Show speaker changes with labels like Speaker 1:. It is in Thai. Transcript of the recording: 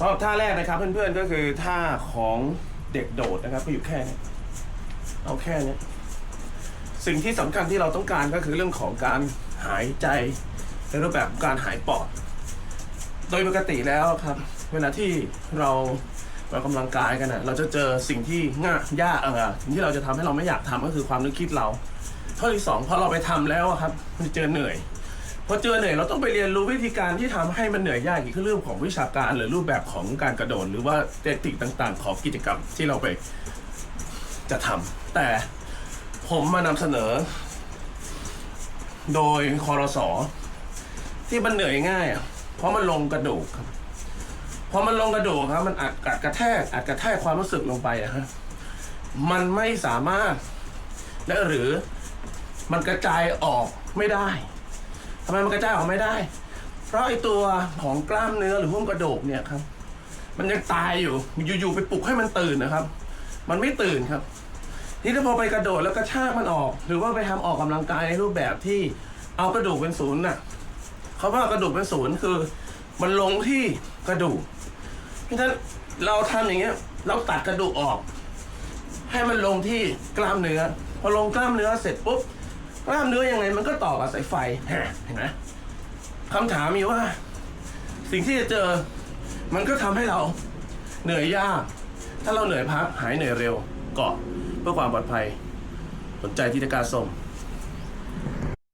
Speaker 1: สำหรับท่าแรกนะครับเพื่อนๆก็คือท่าของเด็กโดดนะครับก็อยู่แค่นี้เอาแค่นี้สิ่งที่สำคัญที่เราต้องการก็คือเรื่องของการหายใจในรูปแบบของการหายปอด โดยปกติแล้วครับ เวลาที่เราออกกำลังกายกันนะเราจะเจอสิ่งที่ง่ายยากเออสิ่งที่เราจะทำให้เราไม่อยากทำก็คือความนึกคิดเราข้อที่สองพอเราไปทำแล้วครับมันจะเจอเหนื่อย พอเจอเหนื่อยเราต้องไปเรียนรู้วิธีการที่ทำให้มันเหนื่อยยากอีกคือเรื่องของวิชาการหรือรูปแบบของการกระโดดหรือว่าเทคนิคต่าง ๆ ของกิจกรรมที่เราไปจะทำแต่ผมมานำเสนอ โดยคอรสอที่มันเหนื่อยง่ายอะเพราะมันลงกระดูกครับพอมันลงกระดูกครับ มันอัดกัดกระแทกอัดกระแทกความรู้สึกลงไปอะฮะมันไม่สามารถและหรือมันกระจายออกไม่ได้ ทำไมมันกระจายออกไม่ได้ เพราะไอตัวของกล้ามเนื้อหรือหุ้มกระดูกเนี่ยครับ มันยังตายอยู่อยู่ๆไปปลุกให้มันตื่นนะครับ มันไม่ตื่นครับนี่ถ้าพอไปกระโดดแล้วกระชากมันออก หรือว่าไปทำออกกำลังกายในรูปแบบที่เอากระดูกเป็นศูนย์น่ะเขาว่ากระดูกเป็นศูนย์คือ มันลงที่กระดูกเพราะฉะนั้นเราทำอย่างเงี้ย เราตัดกระดูกออก ให้มันลงที่กล้ามเนื้อ พอลงกล้ามเนื้อเสร็จปุ๊บ กล้ามเนื้อยังไงมันก็ต่อกับสายไฟเห็นไหมคำถามมีว่า สิ่งที่จะเจอ มันก็ทำให้เราเหนื่อยยาก ถ้าเราเหนื่อยพักหายเหนื่อยเร็วก็เพื่อความปลอดภัย สนใจที่จะการส่ง